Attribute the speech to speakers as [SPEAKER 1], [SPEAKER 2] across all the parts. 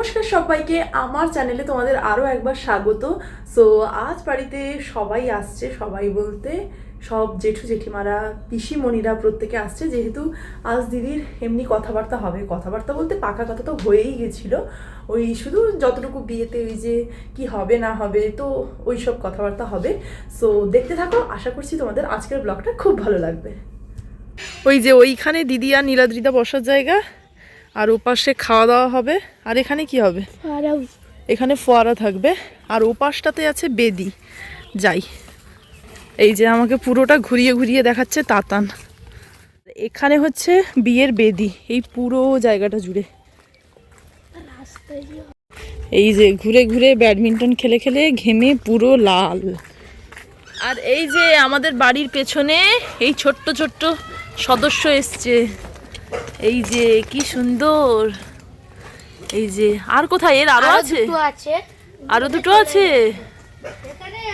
[SPEAKER 1] নমস্কার সবাইকে, আমার চ্যানেলে তোমাদের আরও একবার স্বাগত। সো, আজ বাড়িতে সবাই আসছে, সবাই বলতে সব জেঠু জেঠিমারা, পিসিমণিরা প্রত্যেকে আসছে। যেহেতু আজ দিদির এমনি কথাবার্তা হবে। কথাবার্তা বলতে পাকা কথা তো হয়েই গেছিল। ওই শুধু যতটুকু বিয়েতে ওই যে কি হবে না হবে, তো ওই সব কথাবার্তা হবে। সো, দেখতে থাকো, আশা করছি তোমাদের আজকের ব্লগটা খুব ভালো লাগবে। ওই যে ওইখানে দিদি আর নীলাদ্রিদা বসার জায়গা। আর ওপাশে খাওয়া দাওয়া হবে। আর এখানে কি হবে? এখানে ফোয়ারা থাকবে। আর ওপাশটাতে আছে বেদি। যাই। এই যে আমাকে পুরোটা ঘুরিয়ে ঘুরিয়ে দেখাচ্ছে তাতান। এখানে হচ্ছে বিয়ের বেদি। এই পুরো জায়গাটা জুড়ে। এই যে ঘুরে ঘুরে ব্যাডমিন্টন খেলে খেলে ঘেমে পুরো লাল। আর এই যে আমাদের বাড়ির পেছনে এই ছোট্ট ছোট্ট সদস্য এসছে। এই যে কি সুন্দর। এই যে আর কোথায়? এর আরও আছে। আরও দুটো আছে?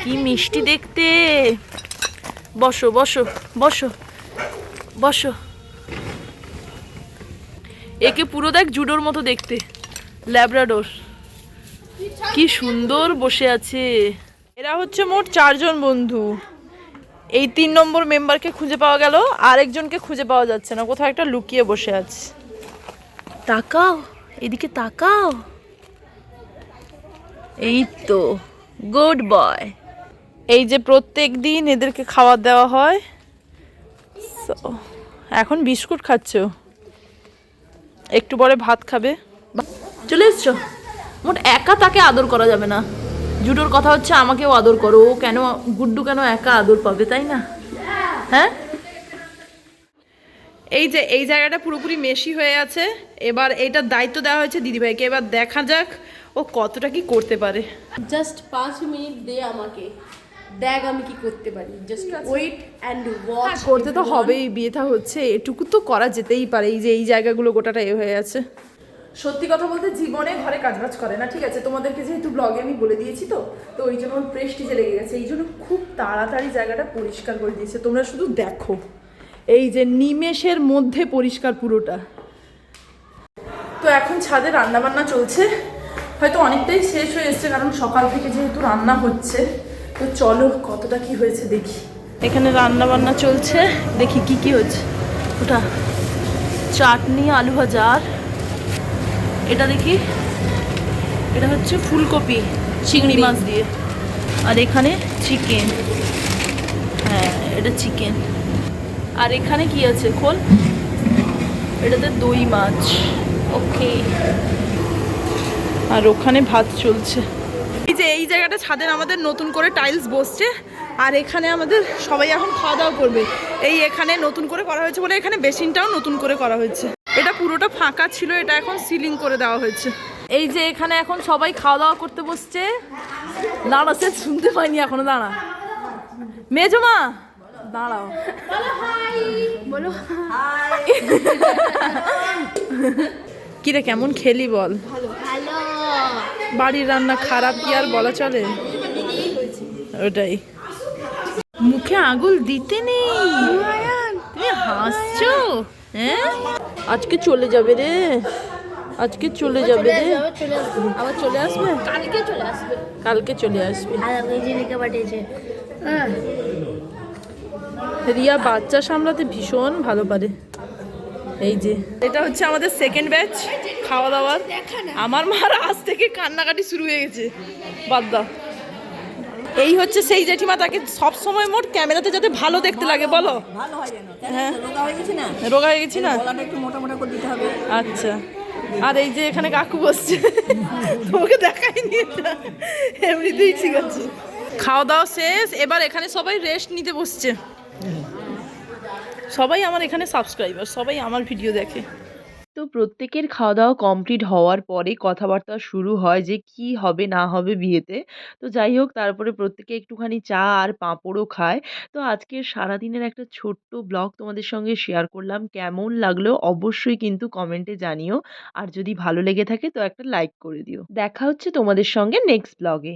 [SPEAKER 1] কি মিষ্টি দেখতে। বসো বসো বসো বসো। একে পুরো দেখ জুডোর মতো দেখতে। ল্যাব্রাডোর। কি সুন্দর বসে আছে। এরা হচ্ছে মোট চারজন বন্ধু। এই তিন নম্বর মেম্বারকে খুঁজে পাওয়া গেল আরেকজনকে খুঁজে পাওয়া যাচ্ছে না কোথাও একটা লুকিয়ে বসে আছে। তাকাও এদিকে তাকাও। এই তো গুড বয় এই যে প্রত্যেক দিন এদেরকে খাবার দেওয়া হয় এখন বিস্কুট খাচ্ছ? একটু পরে ভাত খাবে। চলে এসছো? মোট একা তাকে আদর করা যাবে না। জুডোর কথা হচ্ছে আমাকেও আদর করো। ও কেন গুড্ডু কেন একা আদর পাবে তাই না? হ্যাঁ? এই যে এই জায়গাটা পুরোপুরি মেশি হয়ে আছে। এবার এইটার দায়িত্ব দেওয়া হয়েছে দিদিভাইকে। এবার দেখা যাক ও কতটা কি করতে পারে।
[SPEAKER 2] জাস্ট পাঁচ মিনিট দে আমাকে। দেখ আমি কি করতে পারি। জাস্ট ওয়েট অ্যান্ড ওয়াচ
[SPEAKER 1] করতে তো হবেই। বিয়েটা হচ্ছে এটুকু তো করা যেতেই পারে। এই যে এই জায়গাগুলো গোটাটা এ হয়ে আছে। সত্যি কথা বলতে জীবনে ঘরে কাজবাজ করে না, ঠিক আছে? তোমাদেরকে যেহেতু ব্লগে আমি বলে দিয়েছি তো তো ওই জন্য ওর প্রেস্টিজে লেগে গেছে। এই জন্য খুব তাড়াতাড়ি জায়গাটা পরিষ্কার করে দিয়েছে। তোমরা শুধু দেখো। এই যে নিমেষের মধ্যে পরিষ্কার পুরোটা। তো এখন ছাদে রান্না বান্না চলছে। হয়তো অনেকটাই শেষ হয়ে এসছে, কারণ সকাল থেকে যেহেতু রান্না হচ্ছে, তো চলো কতটা কি হয়েছে দেখি। এখানে রান্না বান্না চলছে। দেখি কি কি হচ্ছে ওটা চাটনি, আলু ভাজা এটা দেখি। এটা হচ্ছে ফুলকপি চিংড়ি মাছ দিয়ে। আর এখানে চিকেন। হ্যাঁ এটা চিকেন। আর এখানে কি আছে খোল? এটাতে দই মাছ। ওকে। আর ওখানে ভাত চলছে। এই যে এই জায়গাটা ছাদের আমাদের নতুন করে টাইলস বসছে। আর এখানে আমাদের সবাই এখন খাওয়া দাওয়া করবে। এই এখানে নতুন করে করা হয়েছে বলে এখানে বেসিনটাও নতুন করে করা হয়েছে। এটা পুরোটা ফাঁকা ছিল এটা এখন সিলিং করে দেওয়া হয়েছে। এই যে এখানে এখন সবাই খাওয়া দাওয়া করতে বসছে। দাঁড়া সে শুনতে পাইনি এখনও দাঁড়া। মেজমা দাঁড়াও।
[SPEAKER 2] বলো
[SPEAKER 1] কিরে কেমন খেলি বল?
[SPEAKER 2] ভালো। ভালো।
[SPEAKER 1] বাড়ির রান্না খারাপ কি আর বলা চলে? ওটাই। মুখে আগুল দিতে নেই। তুমি হাসছো? হ্যাঁ? আজকে চলে যাবে রে। আজকে চলে যাবে রে। আবার চলে আসবে?
[SPEAKER 2] কালকে চলে আসবে।
[SPEAKER 1] কালকে চলে আসবে। রিয়া বাচ্চা সামলাতে ভীষণ ভালো পারে। এই যে এটা হচ্ছে আমাদের সেকেন্ড ব্যাচ খাওয়া দাওয়ার। আমার মার আজ থেকে কান্নাকাটি শুরু হয়ে গেছে। বাদ দাও। এই হচ্ছে সেই জেঠিমা তাকে সব সময় মোট ক্যামেরাতে যাতে ভালো দেখতে লাগে বলো।
[SPEAKER 3] ভালো হয়। রোগা হয়ে গেছে না?
[SPEAKER 1] রোগা হয়ে গেছি না?
[SPEAKER 3] গলাটা একটু মোটা মোটা করে দিতে হবে।
[SPEAKER 1] আচ্ছা। আর এই যে এখানে কাকু বসছে তোমাকে দেখাইনি এটা। এমনিতেই ঠিক আছে। খাওয়া দাওয়া শেষ এবার এখানে সবাই রেস্ট নিতে বসছে। সবাই আমার এখানে সাবস্ক্রাইবার সবাই আমার ভিডিও দেখে। প্রত্যেকের খাওয়া দাওয়া কমপ্লিট হওয়ার পরে কথাবার্তা শুরু হয় যে কি হবে, না হবে বিয়েতে। তো যাই হোক, তারপরে প্রত্যেকে একটুখানি চা আর পাঁপড়ও খায়। তো আজকের সারাদিনের একটা ছোট্ট ব্লগ তোমাদের সঙ্গে শেয়ার করলাম। কেমন লাগল অবশ্যই কিন্তু কমেন্টে জানিও। আর যদি ভালো লেগে থাকে তো একটা লাইক করে দিও। দেখা হচ্ছে তোমাদের সঙ্গে নেক্সট ব্লগে